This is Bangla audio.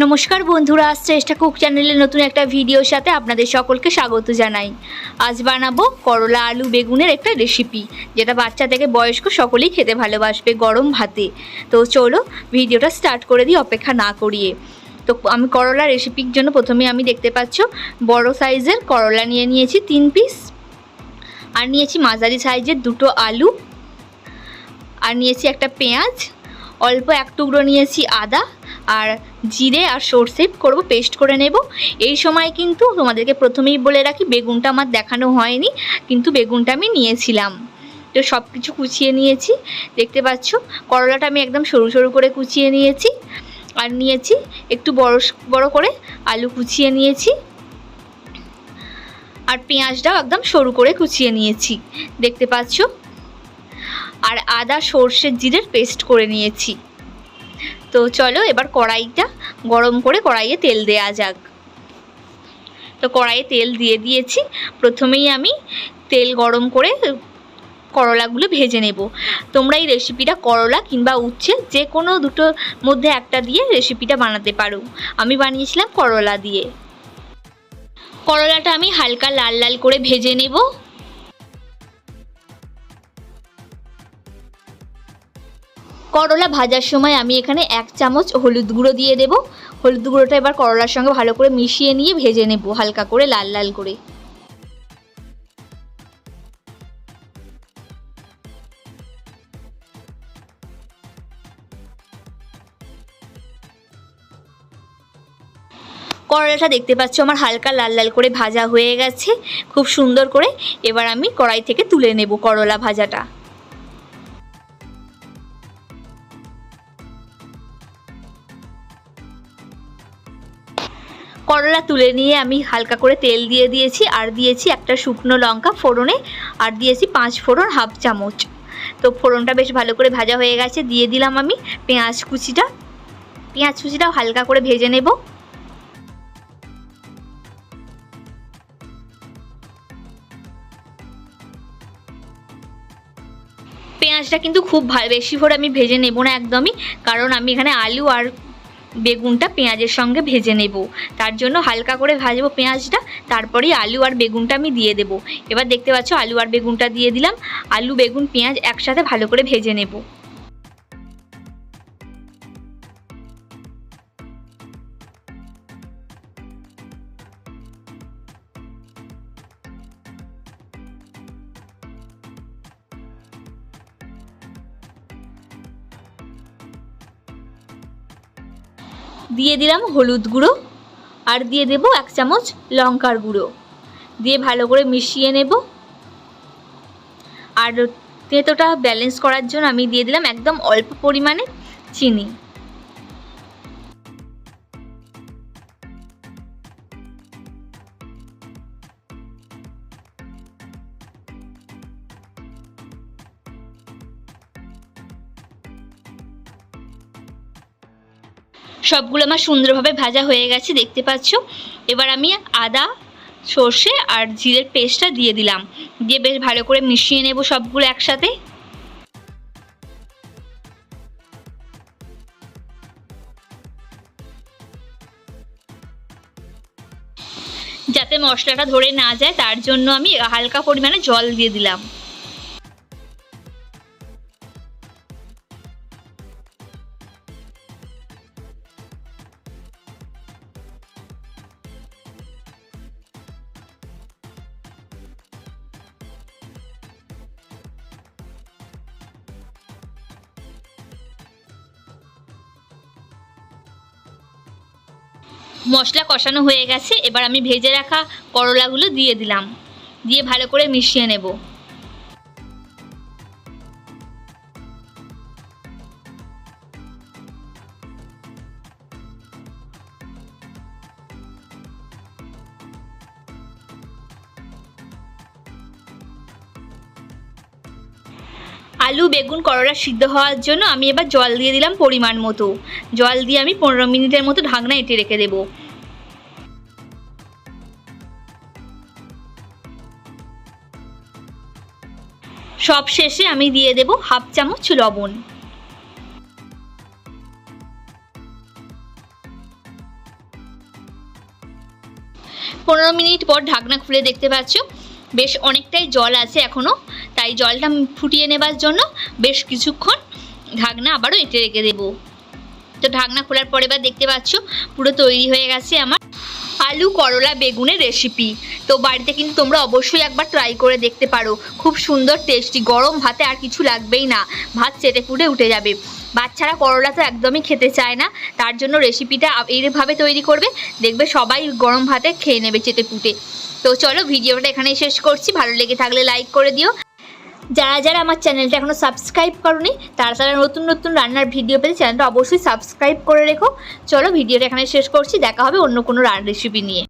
নমস্কার বন্ধুরা, শ্রেষ্ঠা কুক চ্যানেলে নতুন একটা ভিডিওর সাথে আপনাদের সকলকে স্বাগত জানাই। আজ বানাবো করলা আলু বেগুনের একটা রেসিপি যেটা বাচ্চা থেকে বয়স্ক সকলেই খেতে ভালোবাসবে গরম ভাতে। তো চলো ভিডিওটা স্টার্ট করে দিই, অপেক্ষা না করিয়ে। তো আমি করলা রেসিপির জন্য প্রথমে আমি দেখতে পাচ্ছ, বড় সাইজের করলা নিয়ে নিয়েছি তিন পিস আর নিয়েছি মাঝারি সাইজের দুটো আলু, আর নিয়েছি একটা পেঁয়াজ, অল্প এক টুকরো নিয়েছি আদা আর জিরে আর সর্ষে করব, পেস্ট করে নেব। এই সময় কিন্তু তোমাদেরকে প্রথমেই বলে রাখি, বেগুনটা আমার দেখানো হয়নি, কিন্তু বেগুনটা আমি নিয়েছিলাম। তো সব কিছু কুচিয়ে নিয়েছি, দেখতে পাচ্ছ? করলাটা আমি একদম সরু সরু করে কুচিয়ে নিয়েছি, আর নিয়েছি একটু বড় বড় করে আলু কুচিয়ে নিয়েছি। আর পেঁয়াজটাও একদম সরু করে কুচিয়ে নিয়েছি, দেখতে পাচ্ছ? আর আদা, সর্ষের জিরের পেস্ট করে নিয়েছি। তো চলো এবার কড়াইটা গরম করে কড়াইয়ে তেল দেয়া যাক। তো কড়াইয়ে তেল দিয়ে দিয়েছি। প্রথমেই আমি তেল গরম করে করলাগুলো ভেজে নেব। তোমরা এই রেসিপিটা করলা কিংবা উচ্ছে যে কোনো দুটোর মধ্যে একটা দিয়ে রেসিপিটা বানাতে পারো। আমি বানিয়েছিলাম করলা দিয়ে। করলাটা আমি হালকা লাল লাল করে ভেজে নেব। করলা ভাজার সময় আমি এখানে এক চামচ হলুদ গুঁড়ো দিয়ে দেব। হলুদ গুঁড়োটা এবার করলার সঙ্গে ভালো করে মিশিয়ে নিয়ে ভেজে নেব হালকা করে, লাল লাল করে। করলাটা দেখতে পাচ্ছ আমার হালকা লাল লাল করে ভাজা হয়ে গেছে, খুব সুন্দর করে। এবার আমি কড়াই থেকে তুলে নেব করলা ভাজাটা। করলা তুলে নিয়ে আমি হালকা করে তেল দিয়ে দিয়েছি, আর দিয়েছি একটা শুকনো লঙ্কা ফোড়নে, আর দিয়েছি পাঁচ ফোড়ন হাফ চামচ। তো ফোড়নটা বেশ ভালো করে ভাজা হয়ে গেছে, দিয়ে দিলাম আমি পেঁয়াজ কুচিটা। পেঁয়াজ কুচিটাও হালকা করে ভেজে নেব। পেঁয়াজটা কিন্তু খুব বেশি করে আমি ভেজে নেব না একদমই, কারণ আমি এখানে আলু আর বেগুনটা পেঁয়াজের সঙ্গে ভেজে নেব। তার জন্য হালকা করে ভাজবো পেঁয়াজটা, তারপরেই আলু আর বেগুনটা আমি দিয়ে দেব। এবার দেখতে পাচ্ছ, আলু আর বেগুনটা দিয়ে দিলাম। আলু, বেগুন, পেঁয়াজ একসাথে ভালো করে ভেজে নেব। দিয়ে দিলাম হলুদ গুঁড়ো আর দিয়ে দেব এক চামচ লঙ্কার গুঁড়ো। দিয়ে ভালো করে মিশিয়ে নেব। আর তেঁতোটা ব্যালেন্স করার জন্য আমি দিয়ে দিলাম একদম অল্প পরিমাণে চিনি। সবগুলো আমার সুন্দরভাবে ভাজা হয়ে গেছে, দেখতে পাচ্ছ? এবার আমি আদা, সর্ষে আর জিরের পেস্টটা দিয়ে দিলাম। দিয়ে বেশ ভালো করে মিশিয়ে নেব সবগুলো একসাথে। যাতে মশলাটা ধরে না যায়, তার জন্য আমি হালকা পরিমাণে জল দিয়ে দিলাম। মশলা কষানো হয়ে গেছে, এবার আমি ভেজে রাখা করলাগুলো দিয়ে দিলাম। দিয়ে ভালো করে মিশিয়ে নেব। আলু, বেগুন, করলা সিদ্ধ হওয়ার জন্য আমি এবার জল দিয়ে দিলাম পরিমাণ মতো। জল দিয়ে আমি পনেরো মিনিটের মতো ঢাকনা এঁটে রেখে দেবো। সব শেষে আমি দিয়ে দেব হাফ চামচ লবণ। পনেরো মিনিট পর ঢাকনা খুলে দেখতে পাচ্ছ বেশ অনেকটাই জল আছে এখনও তাই জলটা ফুটিয়ে নেবার জন্য বেশ কিছুক্ষণ ঢাকনা আবারও এঁটে রেখে দেবো। তো ঢাকনা খোলার পরে এবার দেখতে পাচ্ছ, পুরো তৈরি হয়ে গেছে আমার আলু করলা বেগুনের রেসিপি তো বাড়িতে কিন্তু তোমরা অবশ্যই একবার ট্রাই করে দেখতে পারো, খুব সুন্দর টেস্টি গরম ভাতে আর কিছু লাগবেই না, ভাত চেটে ফুটে উঠে যাবে। বাচ্চারা করলা তো একদমই খেতে চায় না, তার জন্য রেসিপিটা এইভাবে তৈরি করবে, দেখবে সবাই গরম ভাতে খেয়ে নেবে চেটে ফুটে তো চলো ভিডিওটা এখানেই শেষ করছি। ভালো লেগে থাকলে লাইক করে দিও। যারা যারা আমার চ্যানেলটা এখনও সাবস্ক্রাইব করনি, তারা তারা নতুন নতুন রান্নার ভিডিও পেতে চ্যানেলটা অবশ্যই সাবস্ক্রাইব করে রেখো। চলো ভিডিওটা এখানে শেষ করছি। দেখা হবে অন্য কোনো রান রেসিপি নিয়ে।